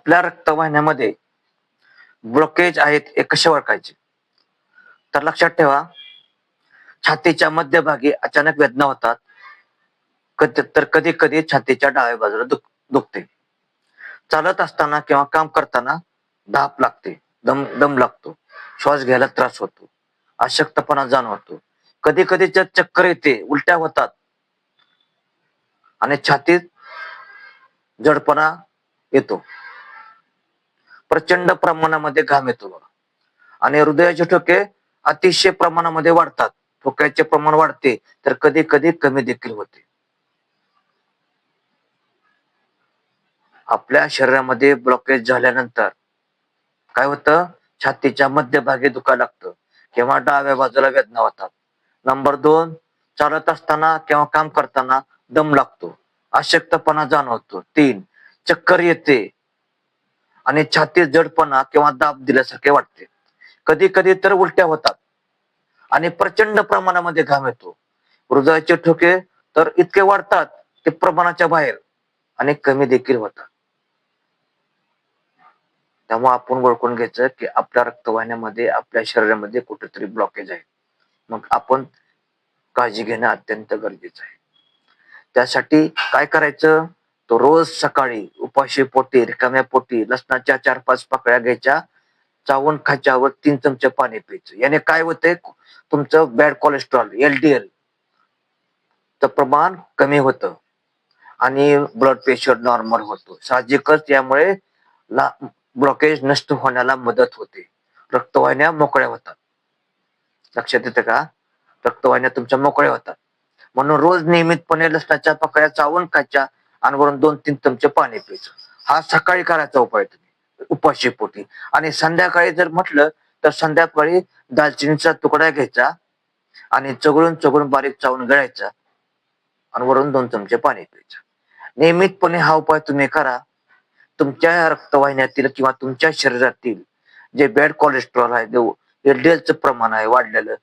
आपल्या रक्तवाहिन्यामध्ये ब्लॉकेज आहेत हे कसे ओळखायचे? तर लक्षात ठेवा छातीच्या मध्यभागी अचानक वेदना होतात. कधी तर कधी कधी छातीच्या डाव्या बाजूला दुख दुखते. चालत असताना किंवा काम करताना धाप लागते दम दम लागतो. श्वास घ्यायला त्रास होतो. अशक्तपणा जाणवतो. कधी कधी चक्कर येते उलट्या होतात. आणि छातीत जडपणा येतो. प्रचंड प्रमाणामध्ये घाम येतो बघा. आणि हृदयाचे ठोके अतिशय प्रमाणामध्ये वाढतात. ठोक्याचे प्रमाण वाढते तर कधी कधी कमी देखील होते. आपल्या शरीरामध्ये ब्लॉकेज झाल्यानंतर काय होतं? छातीच्या मध्यभागी दुखा लागतं. किंवा डाव्या बाजूला वेदना होतात. नंबर दोन चालत असताना किंवा काम करताना दम लागतो. अशक्तपणा जाणवतो. तीन चक्कर येते. आणि छातीत जडपणा किंवा दाब दिल्यासारखे वाटते. कधी कधी तर उलट्या होतात. आणि प्रचंड प्रमाणामध्ये घाम येतो. हृदयाचे ठोके तर इतके वाढतात ते प्रमाणाच्या बाहेर आणि कमी देखील होतात. त्यामुळे आपण ओळखून घ्यायचं की आपल्या रक्तवाहिन्यामध्ये आपल्या शरीरामध्ये कुठेतरी ब्लॉकेज आहे. मग आपण काळजी घेणं अत्यंत गरजेचं आहे. त्यासाठी काय करायचं? तो रोज सकाळी उपाशी पोटी रिकाम्या पोटी लसणाच्या चार पाच पाकळ्या घ्यायच्या चावून खायच्यावर तीन चमचे पाणी प्यायचं. याने काय होतंय? तुमचं बॅड कोलेस्ट्रॉल एलडीएल च प्रमाण कमी होतं आणि ब्लड प्रेशर नॉर्मल होतो. साहजिकच यामुळे ब्लॉकेज नष्ट होण्याला मदत होते. रक्तवाहिन्या मोकळ्या होतात. लक्षात येतं का? रक्तवाहिन्या तुमच्या मोकळ्या होतात. म्हणून रोज नियमितपणे लसणाच्या पाकळ्या चावून खायच्या आणि वरून दोन तीन चमचे पाणी प्यायचं. हा सकाळी करायचा उपाय तुम्ही. उपाशी पोटी. आणि संध्याकाळी जर म्हटलं तर संध्याकाळी दालचिनीचा तुकडा घ्यायचा आणि चगळून चगळून बारीक चावून गळायचा आणि वरून दोन चमचे पाणी प्यायचं. नियमितपणे हा उपाय तुम्ही करा. तुमच्या रक्तवाहिन्यातील किंवा तुमच्या शरीरातील जे बॅड कोलेस्ट्रॉल आहे जे एलडीएलचं प्रमाण आहे वाढलेलं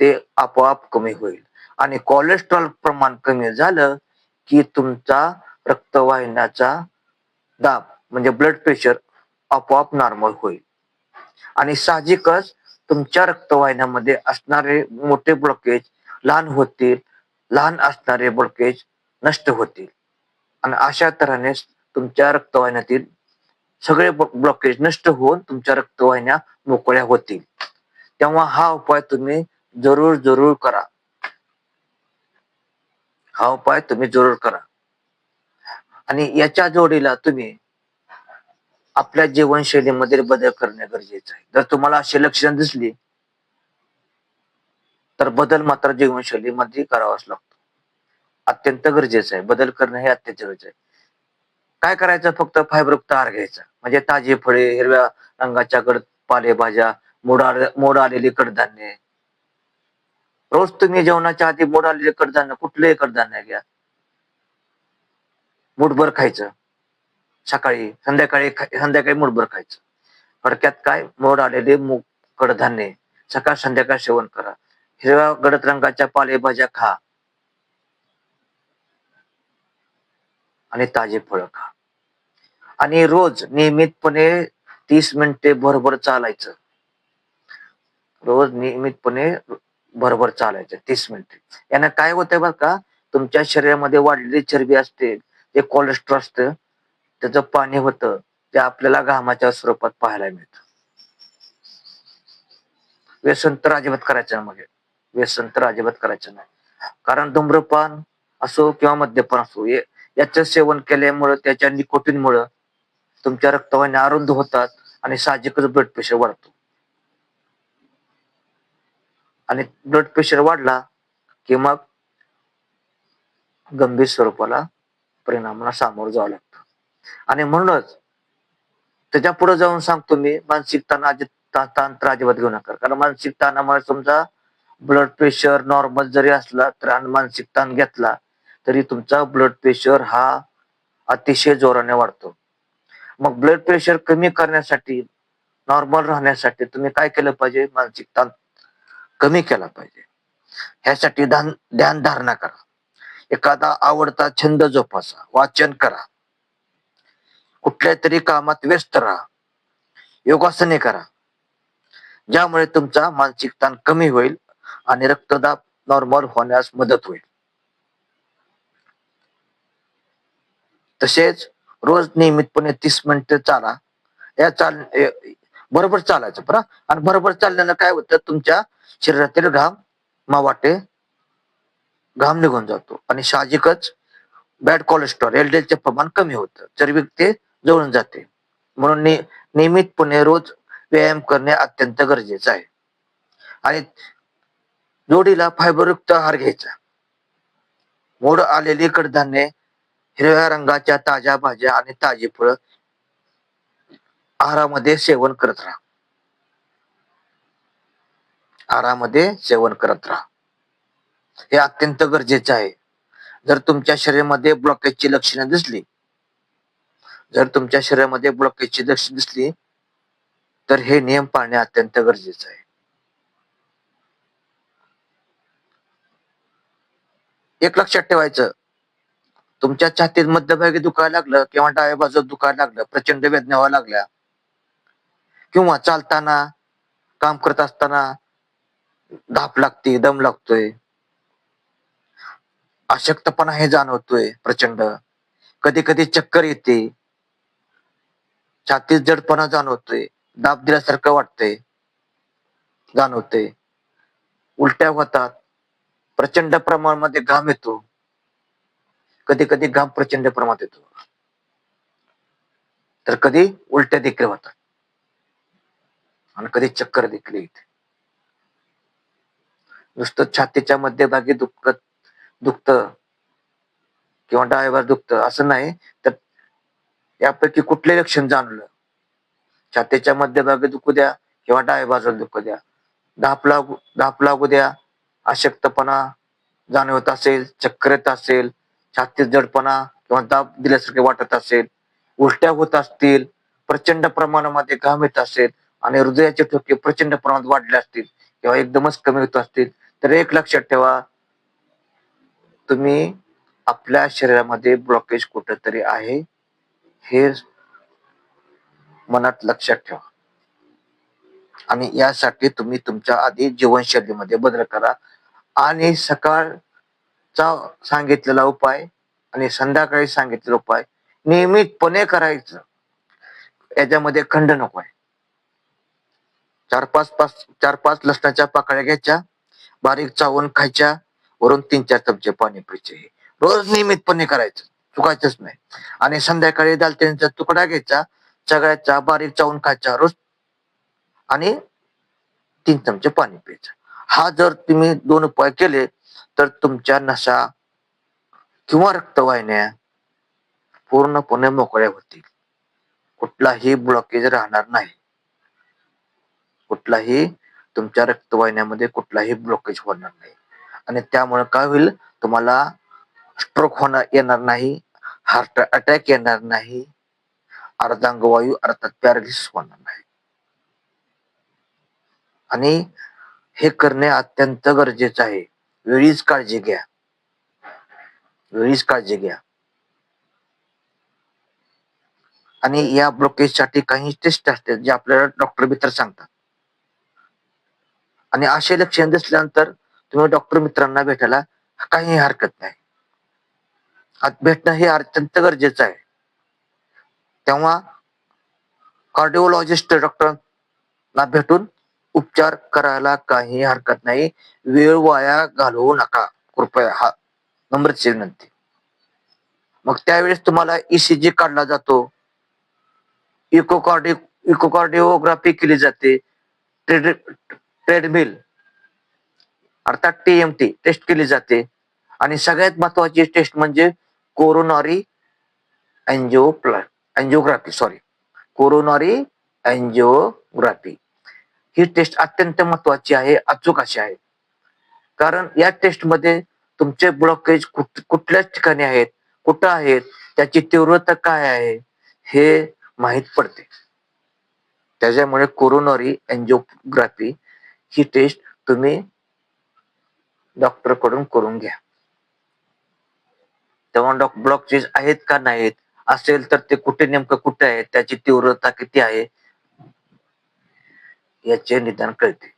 ते आपोआप कमी होईल. आणि कोलेस्ट्रॉल प्रमाण कमी झालं की तुमचा रक्तवाहिन्याचा दाब म्हणजे ब्लड प्रेशर आपोआप नॉर्मल होईल. आणि साहजिकच तुमच्या रक्तवाहिन्यामध्ये असणारे मोठे ब्लॉकेज लहान होतील लहान असणारे ब्लॉकेज नष्ट होतील. आणि अशा तऱ्हेने तुमच्या रक्तवाहिन्यातील सगळे ब्लॉकेज नष्ट होऊन तुमच्या रक्तवाहिन्या मोकळ्या होतील. तेव्हा हा उपाय तुम्ही जरूर जरूर करा. हा उपाय तुम्ही जरूर करा. आणि याच्या जोडीला तुम्ही आपल्या जीवनशैलीमध्ये बदल करणे गरजेचं आहे. जर तुम्हाला अशी लक्षणं दिसली तर बदल मात्र जीवनशैलीमध्ये करावाच लागतो. अत्यंत गरजेचं आहे. बदल करणं हे अत्यंत गरजेचं आहे. काय करायचं? फक्त फायबरयुक्त आहार घ्यायचा. म्हणजे ताजी फळे हिरव्या रंगाच्या गड पालेभाज्या मोड मोड आलेली कडधान्ये. रोज तुम्ही जेवणाच्या आधी मोड आलेले कडधान्य कुठलेही कडधान्य घ्या. मुठभर खायचं. सकाळी संध्याकाळी संध्याकाळी मुठभर खायचं. फडक्यात काय? मोड आलेले मूग कडधान्य. सकाळ संध्याकाळ सेवन करा. हिरव्या गडद रंगाच्या पालेभाज्या खा. आणि ताजे फळ खा. आणि रोज नियमितपणे तीस मिनिटे भरभर चालायचं. रोज नियमितपणे भरभर चालायचं तीस मिनिटे. यानं काय होतंय बघा का? तुमच्या शरीरामध्ये वाढलेली चरबी असते. एक कोलेस्ट्रॉल असतं त्याचं पाणी होतं ते आपल्याला घामाच्या स्वरूपात पाहायला मिळतं. व्यसन तर अजिबात करायचं म्हणजे मग. व्यसन तर अजिबात करायचं नाही. कारण धूम्रपान असो किंवा मद्यपान असो याचं सेवन केल्यामुळं त्याच्या निकोटीनमुळं तुमच्या रक्तवाहिन्या अरुंद होतात आणि साहजिकच ब्लड प्रेशर वाढतो. आणि ब्लड प्रेशर वाढला की मग गंभीर स्वरूपाला परिणामाला सामोरं जावं लागतं. आणि म्हणूनच त्याच्या पुढे जाऊन सांगतो मी मानसिक ताण ताण तर अजिबात घेऊ नका. कारण मानसिक ताणामुळे समजा ब्लड प्रेशर नॉर्मल जरी असला तर मानसिक ताण घेतला तरी तुमचा ब्लड प्रेशर हा अतिशय जोराने वाढतो. मग ब्लड प्रेशर कमी करण्यासाठी नॉर्मल राहण्यासाठी तुम्ही काय केलं पाहिजे? मानसिक ताण कमी केला पाहिजे. ह्यासाठी ध्यान ध्यान धारणा करा. एखादा आवडता छंद जोपासा वाचन करा. कुठल्या तरी कामात व्यस्त राहा. योगासने करा. ज्यामुळे तुमचा मानसिक ताण कमी होईल आणि रक्तदाब नॉर्मल होण्यास मदत होईल. तसेच रोज नियमितपणे तीस मिनिटं चाला. या चाल बरोबर चालायचं बरं. आणि बरोबर चालल्यानं काय होतं? तुमच्या शरीरातील घाम मावाटे घाम निघून जातो. आणि साहजिकच बॅड कोलेस्ट्रॉल एलडीएलचे प्रमाण कमी होतं. चरबी ते जळून जाते. म्हणून नियमितपणे रोज व्यायाम करणे अत्यंत गरजेचं आहे. आणि जोडीला फायबरयुक्त आहार घ्यायचा. मोड आलेली कडधान्ये हिरव्या रंगाच्या ताज्या भाज्या आणि ताजी फळं आहारामध्ये सेवन करत राहा. आहारामध्ये सेवन करत राहा. हे अत्यंत गरजेचं आहे. जर तुमच्या शरीरामध्ये ब्लॉकेजची लक्षणं दिसली जर तुमच्या शरीरामध्ये ब्लॉकेजची लक्षणं दिसली तर हे नियम पाळणे अत्यंत गरजेचं आहे. एक लक्षात ठेवायचं तुमच्या छातीत मध्यभागी दुखायला लागलं किंवा डाव्या बाजूला दुखायला लागलं प्रचंड वेदना व्हायला लागल्या किंवा चालताना काम करत असताना धाप लागते दम लागतोय अशक्तपणा हे जाणवतोय प्रचंड. कधी कधी चक्कर येते. छातीत जडपणा जाणवतोय. दाब दिल्यासारखं वाटतंय. जाणवतंय. उलट्या होतात. प्रचंड प्रमाणामध्ये घाम येतो. कधी कधी घाम प्रचंड प्रमाणात येतो. तर कधी उलट्या देखील होतात. आणि कधी चक्कर देखील येते. नुसतं छातीच्या मध्यभागी दुखत दुखत किंवा डाव्यावर दुखतं असं नाही तर यापैकी कुठले लक्षण जाणलं छातीच्या मध्यभागी दुखू द्या किंवा डाव्या बाजूला दुखू द्या. धाप लागू धाप लागू द्या. अशक्तपणा जाणवत असेल चक्कर येत असेल छातीत जडपणा किंवा दाब दिल्यासारखे वाटत असेल उलट्या होत असतील प्रचंड प्रमाणामध्ये घाम येत असेल आणि हृदयाचे ठोके प्रचंड प्रमाणात वाढले असतील किंवा एकदमच कमी होत असतील तर एक लक्षात ठेवा तुम्ही आपल्या शरीरामध्ये ब्लॉकेज कुठंतरी आहे हे मनात लक्षात ठेवा. आणि यासाठी तुम्ही तुमच्या आधी जीवनशैलीमध्ये बदल करा. आणि सकाळचा सांगितलेला उपाय आणि संध्याकाळी सांगितलेला उपाय नियमितपणे करायचं. याच्यामध्ये खंड नको आहे. चार पाच पाच चार पाच लसणाच्या पाकळ्या घ्यायच्या बारीक चावून खायच्या वरून तीन चार चमचे पाणी प्यायचे. रोज नियमितपणे करायचं. चुकायचंच नाही. आणि संध्याकाळी दालचिनीचा तुकडा घ्यायचा सगळ्याचा बारीक चावून खायचा रोज. आणि तीन चमचे पाणी प्यायचं. हा जर तुम्ही दोन उपाय केले तर तुमच्या नशा किंवा रक्तवाहिन्या पूर्णपणे मोकळ्या होतील. कुठलाही ब्लॉकेज राहणार नाही. कुठलाही तुमच्या रक्तवाहिन्यामध्ये कुठलाही ब्लॉकेज होणार नाही. आणि त्यामुळे काय होईल? तुम्हाला स्ट्रोक होणार येणार नाही हार्ट अटॅक येणार नाही अर्धांगवायू अर्थात पॅरालिसिस होणार नाही. आणि हे करणे अत्यंत गरजेचं आहे. वेळीच काळजी घ्या. वेळीच काळजी घ्या. आणि या ब्लॉकेजसाठी काही टेस्ट असतात जे आपल्याला डॉक्टर मित्र सांगतात. आणि असे लक्षण दिसल्यानंतर तुम्ही डॉक्टर मित्रांना भेटायला काही हरकत नाही. भेटणं हे अत्यंत गरजेचं आहे. तेव्हा कार्डिओलॉजिस्ट डॉक्टरांना भेटून उपचार करायला काही हरकत नाही. वेळ वाया घालवू नका. कृपया हा नम्रची विनंती. मग त्यावेळेस तुम्हाला ईसीजी काढला जातो. इकोकार्डिओ इकोकार्डिओग्राफी केली जाते. ट्रेड ट्रेडमिल अर्थात टीएमटी टेस्ट केली जाते. आणि सगळ्यात महत्वाची टेस्ट म्हणजे coronary angio angiography sorry coronary angiography ही टेस्ट अत्यंत महत्वाची आहे अचूक अशी आहे. कारण या टेस्टमध्ये तुमचे ब्लॉकेज कुठ कुठल्याच ठिकाणी आहेत कुठं आहेत त्याची तीव्रता काय आहे हे माहीत पडते. त्याच्यामुळे कोरोनरी अँजिओग्राफी ही टेस्ट तुम्ही डॉक्टरकडून करून घ्या. तेव्हा डॉक्टर ब्लॉकचे आहेत का नाहीत? असेल तर ते कुठे नेमकं कुठे आहे? त्याची तीव्रता किती आहे? याचे निदान कळते.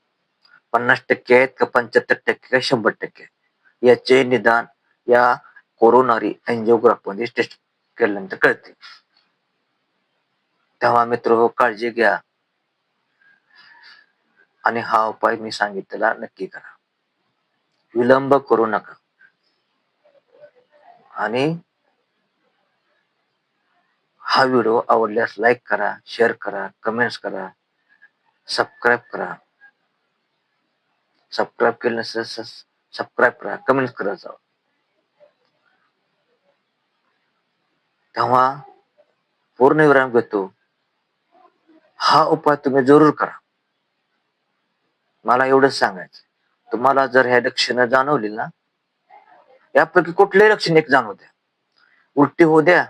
पन्नास टक्के आहेत का पंच्याहत्तर टक्के का शंभर टक्के याचे निदान या कोरोनारी अँजिओग्राफ टेस्ट केल्यानंतर कळते. तेव्हा मित्र हो, काळजी घ्या. आणि हा उपाय मी सांगितलेला नक्की करा. विलंब करू नका. आणि हा व्हिडिओ आवडल्यास लाईक करा शेअर करा कमेंट्स करा सबस्क्राईब करा. सबस्क्राईब केलं नसेल सबस्क्राईब करा कमेंट्स करत जाऊ तेव्हा पूर्ण विराम घेतो. हा उपाय तुम्ही जरूर करा. मला एवढंच सांगायचं तुम्हाला जर ह्या लक्षणं जाणवली ना यापैकी कुठले लक्षण एक जाणवू द्या. उलटी होऊ द्या.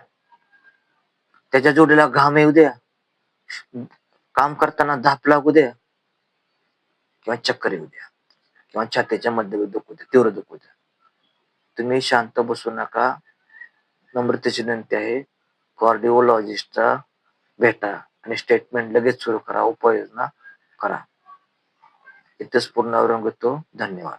त्याच्या जोडीला घाम येऊ द्या. काम करताना धाप लागू द्या. किंवा चक्कर येऊ द्या. किंवा छातीच्या मध्ये दुखू द्या. तीव्र दुखू द्या. तुम्ही शांत बसू नका. नम्रतेची विनंती आहे. कार्डिओलॉजिस्टचा भेटा आणि स्टेटमेंट लगेच सुरू करा. उपाययोजना करा. इथेच पूर्ण घेतो धन्यवाद.